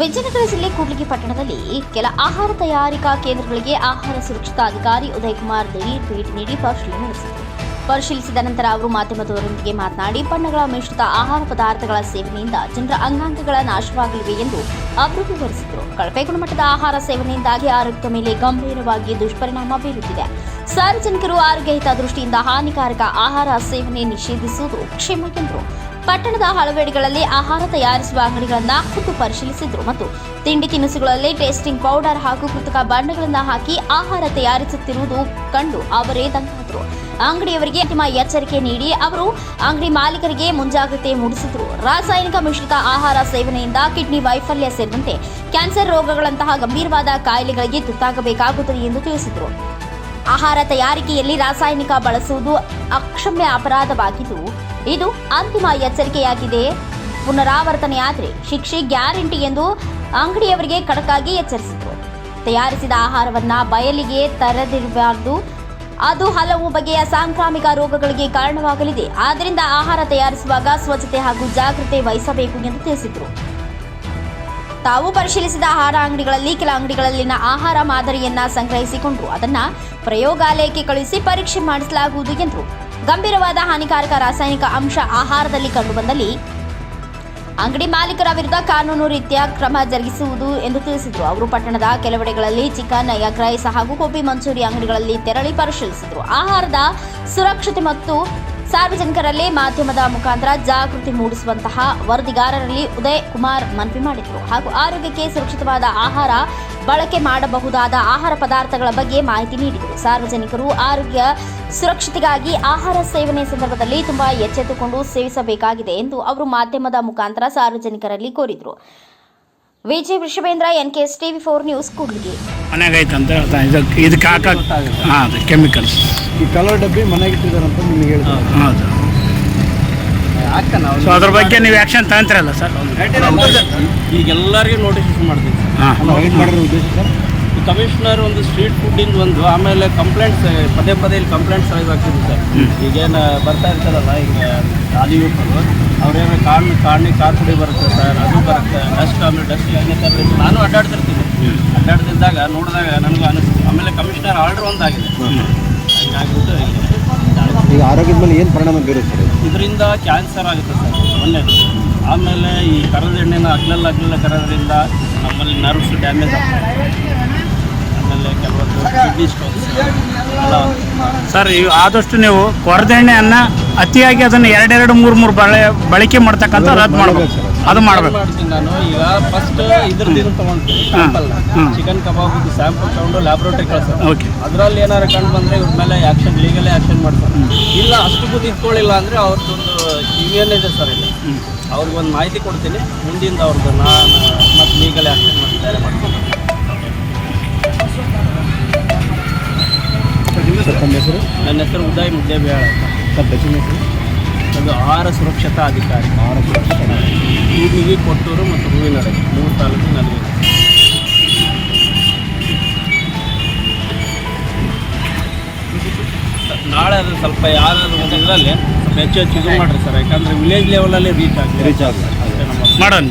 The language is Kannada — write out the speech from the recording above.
ವಿಜಯನಗರ ಜಿಲ್ಲೆ ಕೂಡ್ಲಿಗಿ ಪಟ್ಟಣದಲ್ಲಿ ಕೆಲ ಆಹಾರ ತಯಾರಿಕಾ ಕೇಂದ್ರಗಳಿಗೆ ಆಹಾರ ಸುರಕ್ಷತಾ ಅಧಿಕಾರಿ ಉದಯ್ ಕುಮಾರ್ ದಿಢೀರ್ ಭೇಟಿ ನೀಡಿ ಪರಿಶೀಲನೆ ನಡೆಸಿದರು. ಪರಿಶೀಲಿಸಿದ ನಂತರ ಅವರು ಮಾಧ್ಯಮದವರೊಂದಿಗೆ ಮಾತನಾಡಿ, ಬಣ್ಣಗಳ ಮಿಶ್ರಿತ ಆಹಾರ ಪದಾರ್ಥಗಳ ಸೇವನೆಯಿಂದ ಜನರ ಅಂಗಾಂಗಗಳ ನಾಶವಾಗಲಿವೆ ಎಂದು ಅವರು ಕಳಪೆ ಗುಣಮಟ್ಟದ ಆಹಾರ ಸೇವನೆಯಿಂದಾಗಿ ಆರೋಗ್ಯದ ಮೇಲೆ ಗಂಭೀರವಾಗಿ ದುಷ್ಪರಿಣಾಮ ಬೀರುತ್ತಿದೆ. ಸಾರ್ವಜನಿಕರು ಆರೋಗ್ಯ ಹಿತದೃಷ್ಟಿಯಿಂದ ಹಾನಿಕಾರಕ ಆಹಾರ ಸೇವನೆ ನಿಷೇಧಿಸುವುದು ಕ್ಷೇಮ ಎಂದರು. ಪಟ್ಟಣದ ಹಲವೆಡೆಗಳಲ್ಲಿ ಆಹಾರ ತಯಾರಿಸುವ ಅಂಗಡಿಗಳನ್ನು ಖುದ್ದು ಪರಿಶೀಲಿಸಿದರು ಮತ್ತು ತಿಂಡಿ ತಿನಿಸುಗಳಲ್ಲಿ ಟೇಸ್ಟಿಂಗ್ ಪೌಡರ್ ಹಾಗೂ ಕೃತಕ ಬಣ್ಣಗಳನ್ನು ಹಾಕಿ ಆಹಾರ ತಯಾರಿಸುತ್ತಿರುವುದು ಕಂಡು ಅವರೇ ದಂಗಾದರು. ಅಂಗಡಿಯವರಿಗೆ ಅಂತಿಮ ಎಚ್ಚರಿಕೆ ನೀಡಿ ಅವರು ಅಂಗಡಿ ಮಾಲೀಕರಿಗೆ ಮುಂಜಾಗ್ರತೆ ಮೂಡಿಸಿದರು. ರಾಸಾಯನಿಕ ಮಿಶ್ರಿತ ಆಹಾರ ಸೇವನೆಯಿಂದ ಕಿಡ್ನಿ ವೈಫಲ್ಯ ಸೇರಿದಂತೆ ಕ್ಯಾನ್ಸರ್ ರೋಗಗಳಂತಹ ಗಂಭೀರವಾದ ಕಾಯಿಲೆಗಳಿಗೆ ತುತ್ತಾಗಬೇಕಾಗುತ್ತದೆ ಎಂದು ತಿಳಿಸಿದರು. ಆಹಾರ ತಯಾರಿಕೆಯಲ್ಲಿ ರಾಸಾಯನಿಕ ಬಳಸುವುದು ಅಕ್ಷಮ್ಯ ಅಪರಾಧವಾಗಿದ್ದು ಇದು ಅಂತಿಮ ಎಚ್ಚರಿಕೆಯಾಗಿದೆ. ಪುನರಾವರ್ತನೆಯಾದರೆ ಶಿಕ್ಷೆ ಗ್ಯಾರಂಟಿ ಎಂದು ಅಂಗಡಿಯವರಿಗೆ ಕಡಕಾಗಿ ಎಚ್ಚರಿಸಿದರು. ತಯಾರಿಸಿದ ಆಹಾರವನ್ನ ಬಯಲಿಗೆ ತರದಿರಬಾರದು. ಅದು ಹಲವು ಬಗೆಯ ಸಾಂಕ್ರಾಮಿಕ ರೋಗಗಳಿಗೆ ಕಾರಣವಾಗಲಿದೆ. ಆದ್ದರಿಂದ ಆಹಾರ ತಯಾರಿಸುವಾಗ ಸ್ವಚ್ಛತೆ ಹಾಗೂ ಜಾಗೃತೆ ವಹಿಸಬೇಕು ಎಂದು ತಿಳಿಸಿದರು. ತಾವು ಪರಿಶೀಲಿಸಿದ ಆಹಾರ ಅಂಗಡಿಗಳಲ್ಲಿ ಕೆಲ ಅಂಗಡಿಗಳಲ್ಲಿನ ಆಹಾರ ಮಾದರಿಯನ್ನ ಸಂಗ್ರಹಿಸಿಕೊಂಡು ಅದನ್ನ ಪ್ರಯೋಗಾಲಯಕ್ಕೆ ಕಳುಹಿಸಿ ಪರೀಕ್ಷೆ ಮಾಡಿಸಲಾಗುವುದು ಎಂದರು. ಗಂಭೀರವಾದ ಹಾನಿಕಾರಕ ರಾಸಾಯನಿಕ ಅಂಶ ಆಹಾರದಲ್ಲಿ ಕಂಡುಬಂದಲ್ಲಿ ಅಂಗಡಿ ಮಾಲೀಕರ ವಿರುದ್ಧ ಕಾನೂನು ರೀತಿಯ ಕ್ರಮ ಜರುಗಿಸುವುದು ಎಂದು ತಿಳಿಸಿದರು. ಅವರು ಪಟ್ಟಣದ ಕೆಲವೆಡೆಗಳಲ್ಲಿ ಚಿಕನ್, ಎಗ್ ರೈಸ್ ಹಾಗೂ ಗೋಬಿ ಮಂಚೂರಿ ಅಂಗಡಿಗಳಲ್ಲಿ ತೆರಳಿ ಪರಿಶೀಲಿಸಿದರು. ಆಹಾರದ ಸುರಕ್ಷತೆ ಮತ್ತು ಸಾರ್ವಜನಿಕರಲ್ಲಿ ಮಾಧ್ಯಮದ ಮುಖಾಂತರ ಜಾಗೃತಿ ಮೂಡಿಸುವಂತಹ ವರದಿಗಾರರಲ್ಲಿ ಉದಯ್ ಕುಮಾರ್ ಮನವಿ ಮಾಡಿದರು. ಹಾಗೂ ಆರೋಗ್ಯಕ್ಕೆ ಸುರಕ್ಷಿತವಾದ ಆಹಾರ ಬಳಕೆ ಮಾಡಬಹುದಾದ ಆಹಾರ ಪದಾರ್ಥಗಳ ಬಗ್ಗೆ ಮಾಹಿತಿ ನೀಡಿದರು. ಸಾರ್ವಜನಿಕರು ಆರೋಗ್ಯ ಸುರಕ್ಷತೆಗಾಗಿ ಆಹಾರ ಸೇವನೆ ಸಂದರ್ಭದಲ್ಲಿ ತುಂಬಾ ಎಚ್ಚೆತ್ತುಕೊಂಡು ಸೇವಿಸಬೇಕಾಗಿದೆ ಎಂದು ಅವರು ಮಾಧ್ಯಮದ ಮುಖಾಂತರ ಸಾರ್ವಜನಿಕರಲ್ಲಿ ಕೋರಿದರು. Vijay Vrishabhendra S TV four news ಕೂಡಲಿಗೆ. ಮನೆಗೆ ಐತಂತ ಹೇಳ್ತಾ ಇದಕ್ಕೆ ಇದಕ್ಕೆ ಹಾಕಕ್ಕೆ ಹಾಂ ಕೆಮಿಕಲ್ಸ್ ಈ ಕಲರ್ ಡಬ್ಬಿ ಮನೆಗೆ ಇಟ್ಟಿದಾರಂತ ನಿಮ್ಗೆ ಹೌದು. ಸೊ ಅದ್ರ ಬಗ್ಗೆ ನೀವು ಆ್ಯಕ್ಷನ್ ತಗೊಂತೀರಲ್ಲ ಸರ್? ಈಗ ಎಲ್ಲರಿಗೂ ನೋಟಿಸ್ ಮಾಡ್ತೀವಿ ಹಾಂ. ಮಾಡಿರೋ ಉದ್ದೇಶ ಸರ್. ಕಮಿಷನರ್ ಒಂದು ಸ್ಟ್ರೀಟ್ ಫುಡ್ಡಿಂದ ಒಂದು ಆಮೇಲೆ ಕಂಪ್ಲೇಂಟ್ಸ್ ಪದೇ ಪದೇ ಇಲ್ಲಿ ಕಂಪ್ಲೇಂಟ್ಸ್ ಆಗ್ತಿದೆ ಸರ್. ಈಗೇನು ಬರ್ತಾ ಇರ್ತಾರಲ್ಲ ಈಗ ಆದಿ ಯುವಕರು ಅವ್ರೇನು ಕಾಣ್ ಕಾಣಿ ಕಾರ್ ಪುಡಿ ಬರುತ್ತೆ ಸರ್ ಅದು ಬರುತ್ತೆ ಡಸ್ಟ್ ಆಮೇಲೆ ಡಸ್ಟ್ ಏನೇ ತರಲಿ ನಾನು ಅಡ್ಡಾಡ್ತಿರ್ತೀನಿ. ಅಡ್ಡಾಡ್ತಿದ್ದಾಗ ನೋಡಿದಾಗ ನನಗೂ ಅನಿಸ್ತು. ಆಮೇಲೆ ಕಮಿಷನರ್ ಆರ್ಡ್ರ್ ಒಂದಾಗಿದೆ. ಹೀಗಾಗ್ಬಿಟ್ಟು ಈಗ ಆರೋಗ್ಯದ ಮೇಲೆ ಏನು ಪರಿಣಾಮ ಬೀರುತ್ತೆ ಇದರಿಂದ ಕ್ಯಾನ್ಸರ್ ಆಗುತ್ತೆ ಸರ್ ಒಳ್ಳೆಯದು ಆಮೇಲೆ ಈ ಕರದ ಎಣ್ಣೆನ ಅಗ್ಲಲ್ಲ ಅಗ್ಲಲ್ಲ ಕರೋದ್ರಿಂದ ನಮ್ಮಲ್ಲಿ ನರ್ವ್ಸ್ ಡ್ಯಾಮೇಜ್ ಆಗ್ತದೆ. ಆಮೇಲೆ ಕೆಲವೊಂದು ಕಿಡ್ನಿ ಸ್ಟೋನ್ಸ್ ಎಲ್ಲ ಸರ್ ಇವು ಆದಷ್ಟು ನೀವು ಕೊರದೆಣ್ಣೆಯನ್ನ ಅತಿಯಾಗಿ ಅದನ್ನ ಎರಡೆರಡು ಮೂರು ಮೂರು ಬಳೆ ಬಳಕೆ ಮಾಡ್ತಕ್ಕಂಥ ರದ್ದು ಮಾಡ್ಬೇಕು. ಅದು. ಮಾಡ್ಬೇಕು. ಮಾಡ್ತೀನಿ ನಾನು. ಈಗ ಫಸ್ಟ್ ಇದ್ರದ್ದು ತೊಗೊಂಡ್ತೀನಿ. ಸ್ಯಾಂಪಲ್ ಚಿಕನ್ ಕಬಾಬ್ ಸ್ಯಾಂಪಲ್ ತಗೊಂಡು ಲ್ಯಾಬ್ರೋಟರಿ ಕಳ್ಸೋದು. ಓಕೆ ಅದರಲ್ಲಿ ಏನಾರು ಕಂಡು ಬಂದರೆ ಇವ್ರ ಮೇಲೆ ಆ್ಯಕ್ಷನ್ ಲೀಗಲೇ ಆ್ಯಕ್ಷನ್ ಮಾಡ್ತಾರೆ ಇಲ್ಲ ಅಷ್ಟು ಬುದ್ಧಿ ಇಟ್ಕೊಳ್ಳಿಲ್ಲ ಅಂದರೆ ಅವ್ರದ್ದೊಂದು ಯೂನಿಯನ್ ಇದೆ ಸರ್ ಇಲ್ಲಿ. ಅವ್ರಿಗೊಂದು ಮಾಹಿತಿ ಕೊಡ್ತೀನಿ. ಮುಂದಿಂದ ಅವ್ರದ್ದು ನಾನು ಮತ್ತು ಲೀಗಲ್ ಆ್ಯಕ್ಷನ್ ಮಾಡಿ ತಯಾರಿ ಮಾಡ್ತೀನಿ ಸರ್ ತಮ್ಮ ಹೆಸರು? ನನ್ನ ಹೆಸರು ಉದಯ್ ಮುದ್ದೇಬೇಳ ಸರ್ ದಕ್ಷಿಣ ಹೆಸರು? ಅದು ಆಹಾರ ಸುರಕ್ಷತಾ ಅಧಿಕಾರಿ. ಆಹಾರ ಸುರಕ್ಷತಾ ಹೂವಿಗೆ ಕೊಟ್ಟೂರು ಮತ್ತು ಹೂವಿನಡೆ ಮೂರು ತಾಲೂಕು ನನಗೆ ನಾಳೆ ಅದು ಸ್ವಲ್ಪ ಯಾರಾದರೂ ಒಂದು ಇದರಲ್ಲಿ ಸ್ವಲ್ಪ ಹೆಚ್ಚು ಹೆಚ್ಚು ಇದು ಮಾಡಿರಿ ಸರ್. ಯಾಕಂದರೆ ವಿಲೇಜ್ ಲೆವೆಲಲ್ಲಿ ರೀಚ್ ಆಗ್ತದೆ. ರೀಚ್ ನಮ್ಮ ಮಾಡೋಣ.